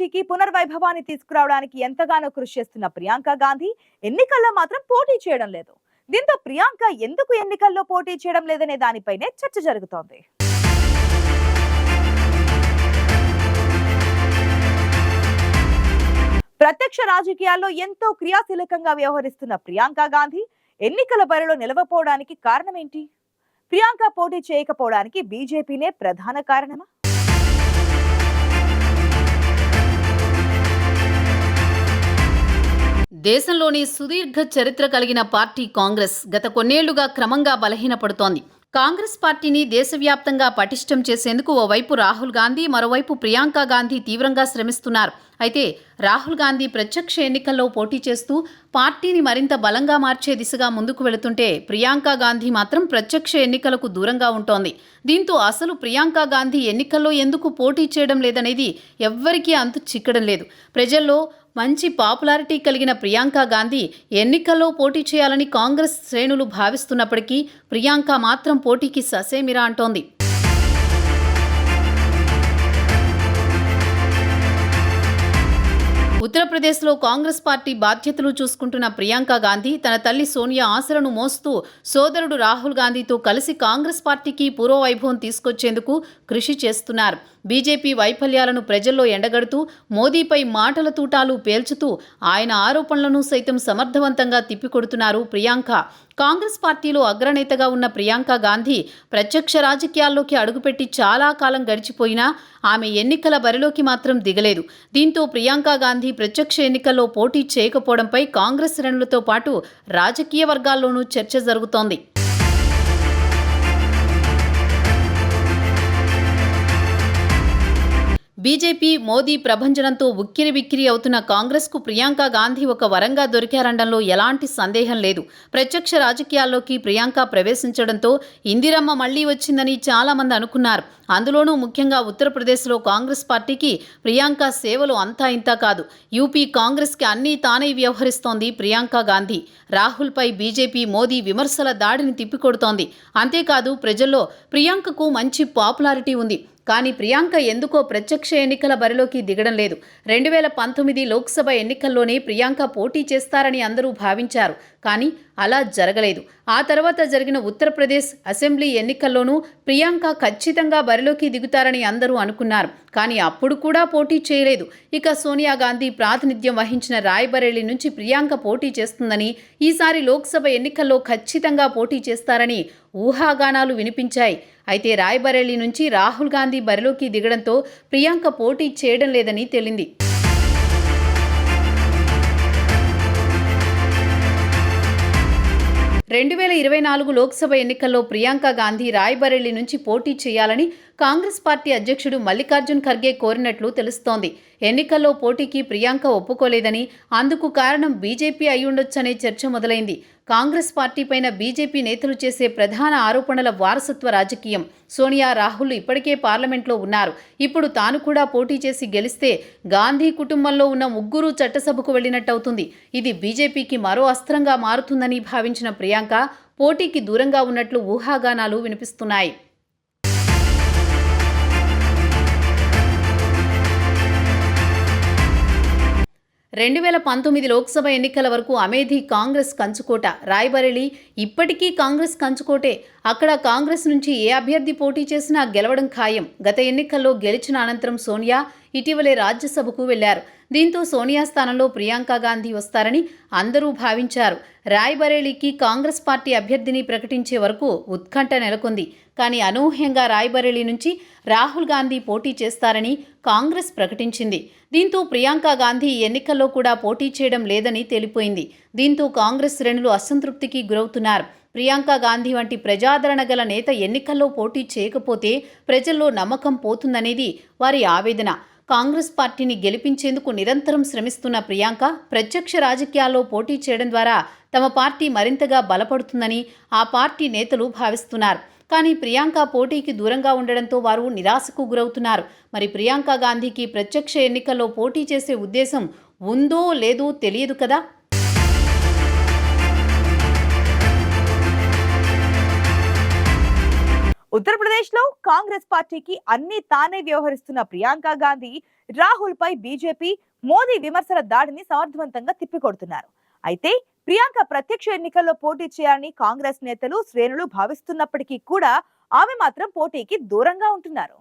పార్టీకి పునర్వైభవాన్ని తీసుకురావడానికి ఎంతగానో కృషి చేస్తున్న ప్రియాంక గాంధీ ఎన్నికల్లో మాత్రం పోటీ చేయడం లేదు. దీంతో ప్రియాంక ఎందుకు ఎన్నికల్లో పోటీ చేయడం లేదనే దానిపైనే చర్చ జరుగుతోంది. ప్రత్యక్ష రాజకీయాల్లో ఎంతో క్రియాశీలకంగా వ్యవహరిస్తున్న ప్రియాంక గాంధీ ఎన్నికల బరిలో నిలవపోవడానికి కారణమేంటి? ప్రియాంక పోటీ చేయకపోవడానికి బీజేపీనే ప్రధాన కారణమా? దేశంలోని సుదీర్ఘ చరిత్ర కలిగిన పార్టీ కాంగ్రెస్ గత కొన్నేళ్ళుగా క్రమంగా బలహీనపడుతోంది. కాంగ్రెస్ పార్టీని దేశవ్యాప్తంగా పటిష్టం చేసేందుకు ఓవైపు రాహుల్ గాంధీ మరోవైపు ప్రియాంక గాంధీ తీవ్రంగా శ్రమిస్తున్నారు. అయితే రాహుల్ గాంధీ ప్రత్యక్ష ఎన్నికల్లో పోటీ చేస్తూ పార్టీని మరింత బలంగా మార్చే దిశగా ముందుకు వెళుతుంటే ప్రియాంక గాంధీ మాత్రం ప్రత్యక్ష ఎన్నికలకు దూరంగా ఉంటోంది. దీంతో అసలు ప్రియాంక గాంధీ ఎన్నికల్లో ఎందుకు పోటీ చేయడం లేదనేది ఎవ్వరికీ అంతు చిక్కడం లేదు. ప్రజల్లో మంచి పాపులారిటీ కలిగిన ప్రియాంక గాంధీ ఎన్నికల్లో పోటీ చేయాలని కాంగ్రెస్ శ్రేణులు భావిస్తున్నప్పటికీ ప్రియాంక మాత్రం పోటీకి ససేమిరా అంటోంది. ఆంధ్రప్రదేశ్లో కాంగ్రెస్ పార్టీ బాధ్యతలు చూసుకుంటున్న ప్రియాంక గాంధీ తన తల్లి సోనియా ఆశలను మోస్తూ సోదరుడు రాహుల్ గాంధీతో కలిసి కాంగ్రెస్ పార్టీకి పూర్వవైభవం తీసుకొచ్చేందుకు కృషి చేస్తున్నారు. బీజేపీ వైఫల్యాలను ప్రజల్లో ఎండగడుతూ మోదీపై మాటల తూటాలు పేల్చుతూ ఆయన ఆరోపణలను సైతం సమర్థవంతంగా తిప్పికొడుతున్నారు ప్రియాంక. కాంగ్రెస్ పార్టీలో అగ్రనేతగా ఉన్న ప్రియాంక గాంధీ ప్రత్యక్ష రాజకీయాల్లోకి అడుగుపెట్టి చాలా కాలం గడిచిపోయినా ఆమె ఎన్నికల బరిలోకి మాత్రం దిగలేదు. దీంతో ప్రియాంక గాంధీ ప్రత్యక్ష ఎన్నికల్లో పోటీ చేయకపోవడంపై కాంగ్రెస్ శ్రేణులతో పాటు రాజకీయ వర్గాల్లోనూ చర్చ జరుగుతోంది. బీజేపీ మోదీ ప్రభంజనంతో ఉక్కిరి బిక్కిరి అవుతున్న కాంగ్రెస్కు ప్రియాంక గాంధీ ఒక వరంగా దొరికారనడంలో ఎలాంటి సందేహం లేదు. ప్రత్యక్ష రాజకీయాల్లోకి ప్రియాంక ప్రవేశించడంతో ఇందిరమ్మ మళ్ళీ వచ్చిందని చాలామంది అనుకున్నారు. అందులోనూ ముఖ్యంగా ఉత్తరప్రదేశ్లో కాంగ్రెస్ పార్టీకి ప్రియాంక సేవలు అంతా ఇంతా కాదు. యూపీ కాంగ్రెస్కి అన్నీ తానే వ్యవహరిస్తోంది ప్రియాంక గాంధీ. రాహుల్పై బీజేపీ మోదీ విమర్శల దాడిని తిప్పికొడుతోంది. అంతేకాదు ప్రజల్లో ప్రియాంకకు మంచి పాపులారిటీ ఉంది. కానీ ప్రియాంక ఎందుకో ప్రత్యక్ష ఎన్నికల బరిలోకి దిగడం లేదు. రెండు వేల పంతొమ్మిది లోక్సభ ఎన్నికల్లోనే ప్రియాంక పోటీ చేస్తారని అందరూ భావించారు. కానీ అలా జరగలేదు. ఆ తర్వాత జరిగిన ఉత్తరప్రదేశ్ అసెంబ్లీ ఎన్నికల్లోనూ ప్రియాంక ఖచ్చితంగా బరిలోకి దిగుతారని అందరూ అనుకున్నారు. కానీ అప్పుడు కూడా పోటీ చేయలేదు. ఇక సోనియా గాంధీ ప్రాతినిధ్యం వహించిన రాయ్బరేలీ నుంచి ప్రియాంక పోటీ చేస్తుందని ఈసారి లోక్సభ ఎన్నికల్లో ఖచ్చితంగా పోటీ చేస్తారని ఊహాగానాలు వినిపించాయి. అయితే రాయ్బరేలీ నుంచి రాహుల్ గాంధీ బరిలోకి దిగడంతో ప్రియాంక పోటీ చేయడం లేదని తేలింది. రెండు వేల ఇరవై నాలుగు లోక్సభ ఎన్నికల్లో ప్రియాంక గాంధీ రాయ్బరేలీ నుంచి పోటీ చేయాలని కాంగ్రెస్ పార్టీ అధ్యక్షుడు మల్లికార్జున్ ఖర్గే కోరినట్లు తెలుస్తోంది. ఎన్నికల్లో పోటీకి ప్రియాంక ఒప్పుకోలేదని అందుకు కారణం బీజేపీ అయ్యుండొచ్చనే చర్చ మొదలైంది. కాంగ్రెస్ పార్టీపైన బీజేపీ నేతలు చేసే ప్రధాన ఆరోపణల వారసత్వ రాజకీయం. సోనియా రాహుల్ ఇప్పటికే పార్లమెంట్లో ఉన్నారు. ఇప్పుడు తాను కూడా పోటీ చేసి గెలిస్తే గాంధీ కుటుంబంలో ఉన్న ముగ్గురు చట్టసభకు వెళ్ళినట్టవుతుంది ఇది బీజేపీకి మరో అస్త్రంగా మారుతుందని భావించిన ప్రియాంక పోటీకి దూరంగా ఉన్నట్లు ఊహాగానాలు వినిపిస్తున్నాయి. రెండు వేల పంతొమ్మిది లోక్సభ ఎన్నికల వరకు అమేధీ కాంగ్రెస్ కంచుకోట రాయ్బరేలీ. ఇప్పటికీ కాంగ్రెస్ కంచుకోటే. అక్కడ కాంగ్రెస్ నుంచి ఏ అభ్యర్థి పోటీ చేసినా గెలవడం ఖాయం. గత ఎన్నికల్లో గెలిచిన అనంతరం సోనియా ఇటీవలే రాజ్యసభకు వెళ్ళారు. దీంతో సోనియా స్థానంలో ప్రియాంక గాంధీ వస్తారని అందరూ భావించారు. రాయ్బరేలీకి కాంగ్రెస్ పార్టీ అభ్యర్థిని ప్రకటించే వరకు ఉత్కంఠ నెలకొంది. కానీ అనూహ్యంగా రాయ్బరేలీ నుంచి రాహుల్ గాంధీ పోటీ చేస్తారని కాంగ్రెస్ ప్రకటించింది. దీంతో ప్రియాంక గాంధీ ఎన్నికల్లో కూడా పోటీ చేయడం లేదని తేలిపోయింది. దీంతో కాంగ్రెస్ శ్రేణులు అసంతృప్తికి గురవుతున్నారు. ప్రియాంక గాంధీ వంటి ప్రజాదరణ గల నేత ఎన్నికల్లో పోటీ చేయకపోతే ప్రజల్లో నమ్మకం పోతుందనేది వారి ఆవేదన. కాంగ్రెస్ పార్టీని గెలిపించేందుకు నిరంతరం శ్రమిస్తున్న ప్రియాంక ప్రత్యక్ష రాజకీయాల్లో పోటీ చేయడం ద్వారా తమ పార్టీ మరింతగా బలపడుతుందని ఆ పార్టీ నేతలు భావిస్తున్నారు. కానీ ప్రియాంక పోటీకి దూరంగా ఉండడంతో వారు నిరాశకు గురవుతున్నారు. మరి ప్రియాంక గాంధీకి ప్రత్యక్ష ఎన్నికల్లో పోటీ చేసే ఉద్దేశం ఉందో లేదో తెలియదు కదా? ఉత్తరప్రదేశ్లో కాంగ్రెస్ పార్టీకి అన్ని తానే వ్యవహరిస్తున్న ప్రియాంక గాంధీ రాహుల్ పై బీజేపీ మోదీ విమర్శల దాడిని సమర్థవంతంగా తిప్పికొడుతున్నారు. అయితే ప్రియాంక ప్రత్యక్ష ఎన్నికల్లో పోటీ చేయాలని కాంగ్రెస్ నేతలు శ్రేణులు భావిస్తున్నప్పటికీ కూడా ఆమె మాత్రం పోటీకి దూరంగా ఉంటున్నారు.